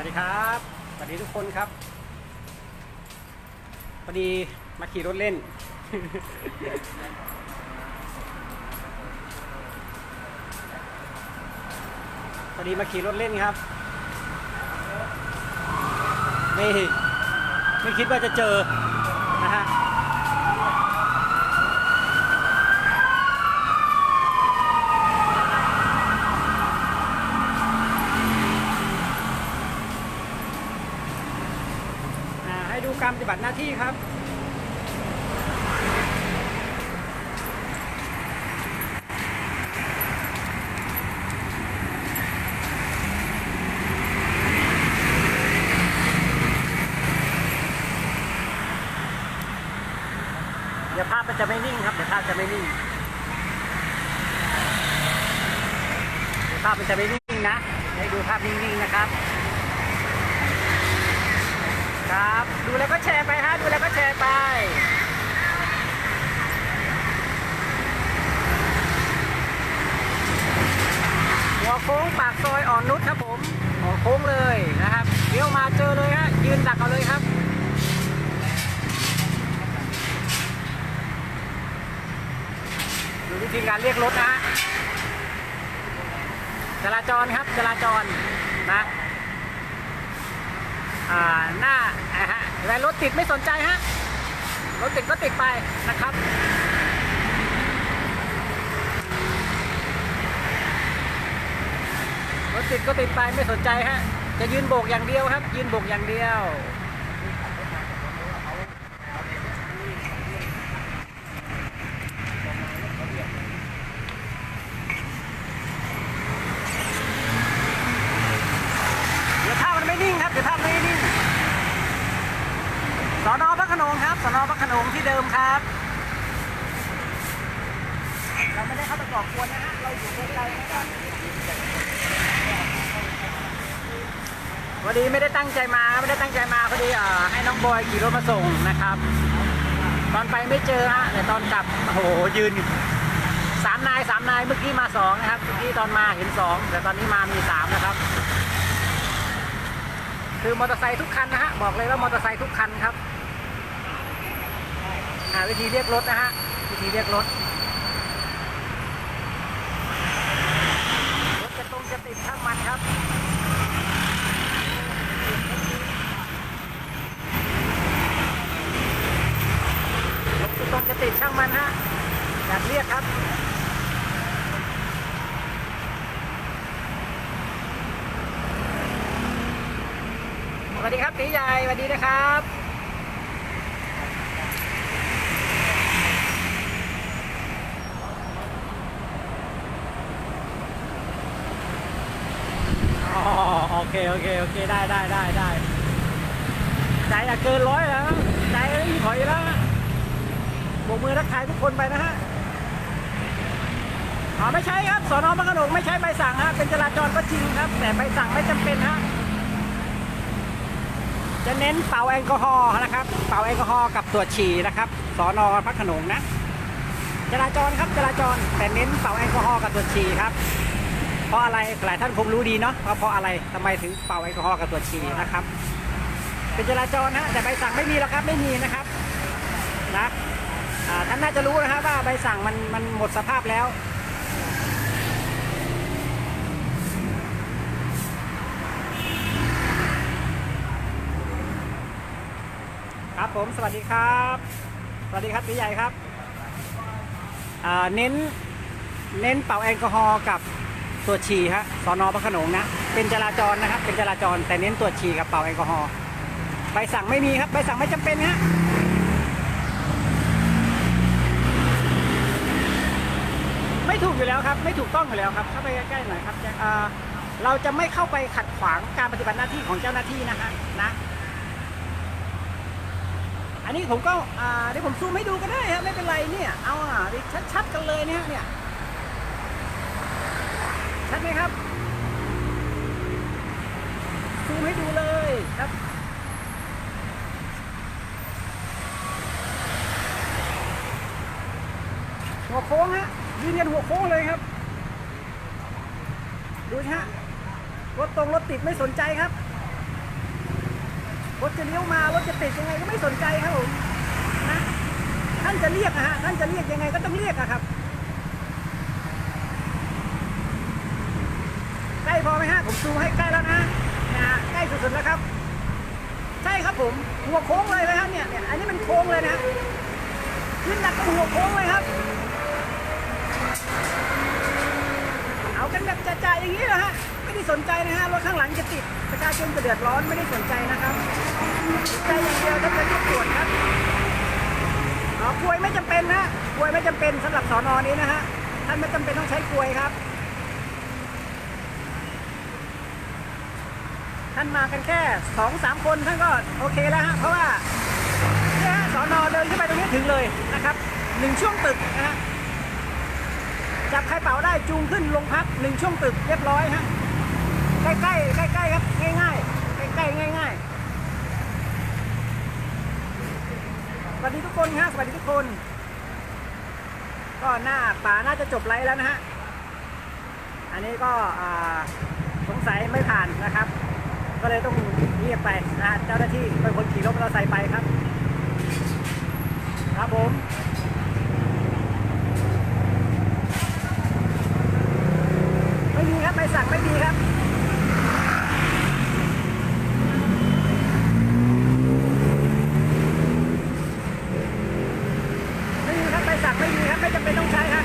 วัสดีครับ สวัสดีทุกคนครับพอดีมาขี่รถเล่น พอดีมาขี่รถเล่นครับ นี่ ไม่คิดว่าจะเจอนะฮะ อ่าให้ดูการปฏิ บัติหน้าที่ครับเดี๋ยวภาพมันจะไม่นิ่งครับ เดี๋ยวภาพจะไม่นิ่งเดี๋ยวภาพมันจะไม่นิ่งนะ ให้ดูภาพนิ่งๆนะครับ ครับ ดูแล้วก็แชร์ไปฮะ ดูแล้วก็แชร์ไป หัวโค้งปากซอยอ่อนนุชครับผม หัวโค้งเลยนะครับเลี้ยวมาเจอเลยฮะ ยืนดักเอาเลยครับดูวิธีการเรียกรถนะฮะจราจรครับจราจรนะ หน้าฮะเวลารถติดไม่สนใจฮะ รถติดก็ติดไปนะครับรถติดก็ติดไปไม่สนใจฮะ จะยืนโบกอย่างเดียวครับ ยืนโบกอย่างเดียว เดี๋ยวภาพมันไม่นิ่งครับ เดี๋ยวภาพไม่นิ่ง สอนอพระโขนงครับ สอนอพระโขนงที่เดิม ครับ เราไม่ได้เข้าไปก่อกวนนะฮะ เราอยู่ไกลๆนะครับพอดีไม่ได้ตั้งใจมาไม่ได้ตั้งใจมาพอดีเอ่อให้น้องบอยขี่รถมาส่งนะครับ ตอนไปไม่เจอฮะแต่ตอนกลับโอ้โหยืนสามนายสามนายเมื่อกี้มาสองนะครับเมื่อกี้ตอนมาเห็นสองแต่ตอนนี้มามีสามนะครับ คือมอเตอร์ไซค์ทุกคันนะฮะบอกเลยว่ามอเตอร์ไซค์ทุกคันครับาวิธีเรียกรถนะฮะ วิธีเรียกรถ รถจะตรงจะติดช่างมันครับรถจะตรงจะติดช่างมันฮะ อยากเรียกครับสวัสดีครับตีใหญ่สวัสดีนะครับ อ๋อ โอเค โอเค โอเค ได้ได้ได้ได้ใจอะเกินร้อยแล้ว ใจไม่มีถอยแล้วโบกมือทักทายทุกคนไปนะฮะอ๋อไม่ใช่ครับ สอนอพระขนงไม่ใช่ใบสั่งฮะ เป็นจราจรก็จริงครับ แต่ใบสั่งไม่จำเป็นฮะ จะเน้นเป่าแอลกอฮอล์นะครับ เป่าแอลกอฮอล์กับตรวจฉี่นะครับ สอนอพระขนงนะ จราจรครับจราจร แต่เน้นเป่าแอลกอฮอล์กับตรวจฉี่ครับ เพราะอะไรหลายท่านคงรู้ดีเนาะว่าเพราะอะไรทำไมถึงเป่าแอลกอฮอล์กับตรวจฉี่นะครับ เป็นจราจรฮะแต่ใบสั่งไม่มีแล้วครับไม่มีนะครับนะท่านน่าจะรู้นะครับว่าใบสั่งมันมันหมดสภาพแล้วครับผมสวัสดีครับ สวัสดีครับตีใหญ่ครับเน้นเน้นเป่าแอลกอฮอล์กับ ตรวจฉี่ฮะสอนอพระขนงนะ เป็นจราจรนะครับ เป็นจราจรแต่เน้นตรวจฉี่กับเป่าแอลกอฮอล์ใบสั่งไม่มีครับใบสั่งไม่จำเป็นฮะไม่ถูกอยู่แล้วครับ ไม่ถูกต้องอยู่แล้วครับเข้าไปใกล้ๆหน่อยครับเราจะไม่เข้าไปขัดขวางการปฏิบัติหน้าที่ของเจ้าหน้าที่นะฮะนะอันนี้ผมก็เดี๋ยวผมซูมให้ดูก็ได้ฮะไม่เป็นไรเนี่ย เอาอะชัดๆกันเลยเนี่ยเนี่ย ชัดไหมครับ ซูมให้ดูเลยครับหัวโค้งฮะยืนยันหัวโค้งเลยครับ ดูฮะรถตรงรถติดไม่สนใจครับ รถจะเลี้ยวมารถจะติดยังไงก็ไม่สนใจครับผมนะท่านจะเรียกอะฮะท่านจะเรียกยังไงก็ต้องเรียกอะครับ ใกล้ พอไหมฮะ ผมซูมให้ใกล้แล้วนะนะฮะใกล้สุดๆแล้วครับ ใช่ครับผมหัวโค้งเลยนะครับเนี่ยเนี่ยอันนี้มันโค้งเลยนะขึ้นหนักกว่าหัวโค้งเลยครับ เอากันแบบจ่าๆอย่างนี้นะฮะไม่ได้สนใจนะฮะรถข้างหลังจะติดประชาชนจะเดือดร้อนไม่ได้สนใจนะครับใจอย่างเดียวถ้าเป็นรถตรวจครับอ๋อกลวยไม่จำเป็นนะกลวยไม่จำเป็นสำหรับสอนอนี้นะฮะท่านไม่จำเป็นต้องใช้กลวยครับ ท่านมากันแค่สองสามคนท่านก็โอเคแล้วฮะเพราะว่าเนี่ยฮะสอนอเดินขึ้นไปตรงนี้ถึงเลยนะครับหนึ่งช่วงตึกนะฮะจับใครเป๋าได้จูงขึ้นลงพักหนึ่งช่วงตึกเรียบร้อยฮะใกล้ๆใกล้ๆครับง่ายๆใกล้ๆง่ายๆสวัสดีทุกคนฮะสวัสดีทุกคน ก็หน้าป่าน่าจะจบไลฟ์แล้วนะฮะอันนี้ก็สงสัยไม่ผ่านนะครับ ก็เลยต้องเรียกไปนะเจ้าหน้าที่เป็นคนขี่รถมอเตอร์ไซค์ไปครับ ครับผมไม่มีครับใบสั่งไม่มีครับ ไม่มีครับใบสั่งไม่มีครับไม่จำเป็นต้องใช้ครับ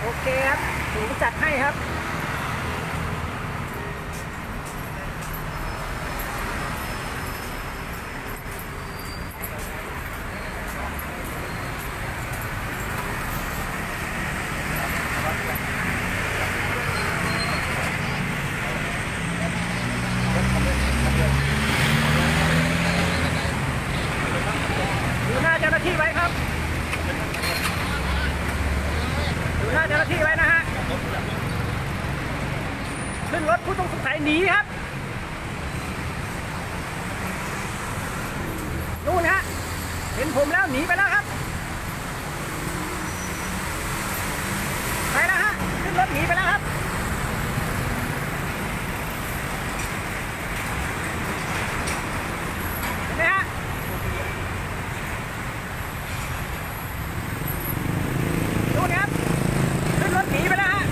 โอ เคครับผมจัดให้ครับ ดูหน้าเจ้าหน้าที่ไว้ครับ ดูหน้าเจ้าหน้าที่ไว้นะฮะ ขึ้นรถผู้ต้องสงสัยหนีครับ นู่นฮะ เห็ นผมแล้วหนีไปแล้วครับ ไปแล้วฮะขึ้นรถหนีไปแล้วครับ เห็นไหมฮะ ดูนะครับขึ้นรถหนีไปแล้วฮะ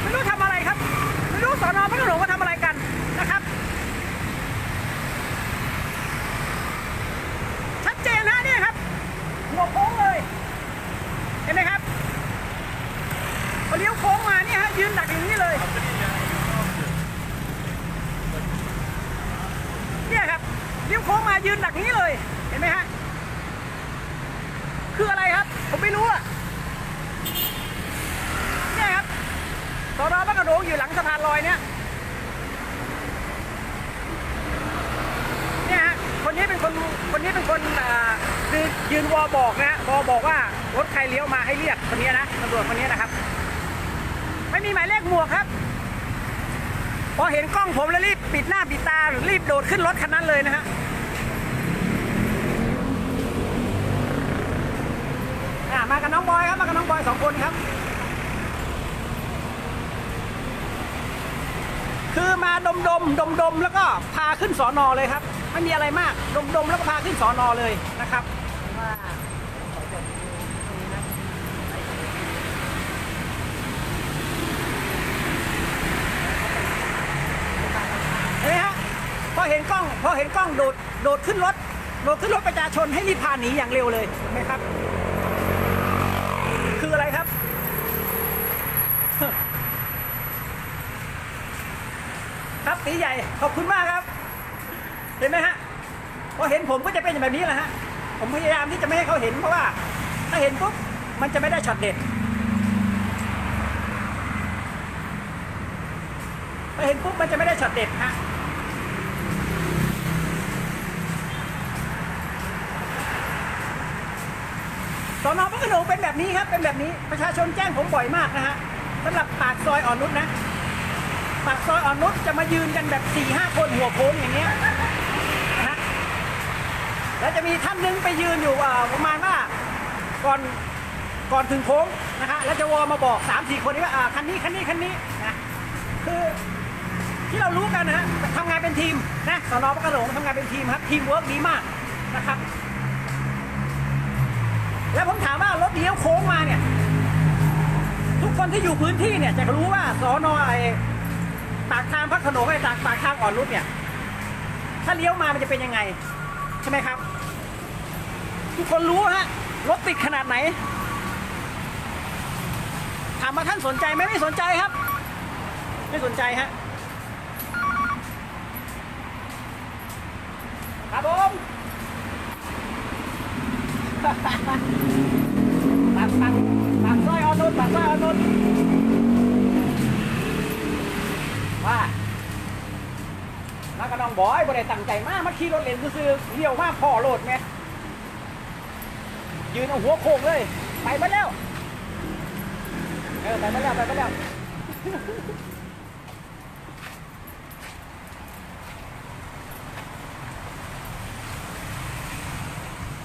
ไม่รู้ทำอะไรครับ ไม่รู้สอนอพระโขนงว่าทำอะไรกันนะครับ ชัดเจนฮะเนี่ยครับ หัวโค้งเลย เห็นไหมครับพอเลี้ยวโค้งมาเนี่ยฮะยืนดักอย่างนี้เลย เนี่ยครับเลี้ยว โค้งมายืนดักนี้เลย เห็นไหมฮะ คืออะไรครับ ผมไม่รู้อะเนี่ยครับสอนอพระโขนงอยู่หลังสะพานลอยเนี่ยเนี่ยฮะคนนี้เป็นคนคนนี้เป็นคนอ่าคือยืนวอบอกนะฮะวอบอกว่ารถใครเลี้ยวมาให้เรียกคนนี้นะตำรวจคนนี้นะครับ ไม่มีหมายเลขหมวกครับพอเห็นกล้องผมแล้วรีบปิดหน้าปิดตารีบโดดขึ้นรถคันนั้นเลยนะฮะอะ มากับน้องบอยครับ มากับน้องบอยสองคนครับ คือมาดมดมดมดมแล้วก็พาขึ้นสอนอเลยครับ ไม่มีอะไรมาก ดมดมแล้วก็พาขึ้นสอนอเลยนะครับว่าเห็นไหมฮะพอเห็นกล้องพอเห็นกล้องโดดโดดขึ้นรถโดดขึ้นรถประชาชนให้รีบพาหนีอย่างเร็วเลยเห็นไหมครับ คืออะไรครับ ครับตี ใหญ่ขอบคุณมากครับ เห็นไหมฮะพอเห็นผมก็จะเป็นแบบนี้แหละฮะผมพยายามที่จะไม่ให้เขาเห็นเพราะว่า ถ้าเห็นปุ๊บมันจะไม่ได้ช็อตเด็ดถ้าเห็นปุ๊บมันจะไม่ได้ช็อตเด็ดฮะสอนอพระขนงเป็นแบบนี้ครับเป็นแบบนี้ประชาชนแจ้งผมบ่อยมากนะฮะสำหรับปากซอยอ่อนนุชนะ ปากซอยอ่อนนุชจะมายืนกันแบบ4ี่ห้าคนหัวโค้งอย่างเงี้ยนะฮะแล้วจะมีท่านหนึงไปยืนอยู่ประมาณว่าก่อนก่อนถึงโค้งนะฮะแล้วจะวอมาบอก3ามสี่คนนี้ว่าคันนี้คันนี้คันนี้นะคือที่เรารู้กันนะฮะทำงานเป็นทีมนะสอนอพระโขนงทำงานเป็นทีมครับทีมเวิร์กดีมากนะครับ แล้วผมถามว่ารถเลี้ยวโค้งมาเนี่ย ทุกคนที่อยู่พื้นที่เนี่ยจะรู้ว่าสอนอไอ ปากทางพระโขนงไอ้ปากปากทางอ่อนนุชเนี่ย ถ้าเลี้ยวมามันจะเป็นยังไง ใช่ไหมครับ ทุกคนรู้ฮะรถติดขนาดไหนถามมาท่านสนใจไหมไม่สนใจครับ ไม่สนใจฮะครับผมปากปากปากปากซอยออนนุชปากซอยออนนุชว่าแล้วก็น้อง บอยบ่ได้ตั้งใจมากมาขี่รถเลนซื้อเลี้ยวมากพ่อโหลดไงยืนเอาหัวโค้งเลย ไปมาแล้ว เออ ไปมาแล้ว ไปมาแล้ว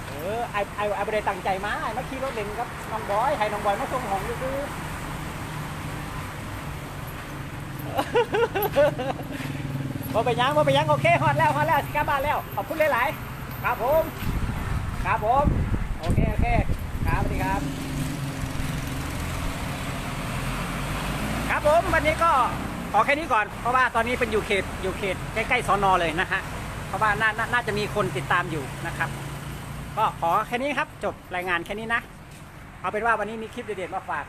เออไอไอไอไม่ได้ตั้งใจมาไอมาขี่รถเล่นครับน้องบอยให้น้องบอยมาส่งของซื้อ บ่ไปยังบ่ไปยังโอเคฮอดแล้วฮอดแล้วสิกลับบ้านแล้วขอบคุณหลายๆครับผมครับผมโอเคโอเคครับสวัสดีครับ ครับผมวันนี้ก็ขอแค่นี้ก่อนเพราะว่าตอนนี้เป็นอยู่เขตอยู่เขตใกล้ๆสอนอเลยนะฮะเพราะว่าน่านาน่าจะมีคนติดตามอยู่นะครับ ก็ขอแค่นี้ครับ จบรายงานแค่นี้นะ เอาเป็นว่าวันนี้มีคลิปเด็ดๆมาฝาก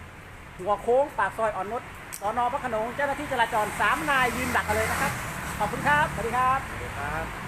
หัวโค้งปากซอยอ่อนนุชสอนอพระโขนงเจ้าหน้าที่จราจรสามนายยืนดักกันเลยนะครับ ขอบคุณครับ สวัสดีครับครับ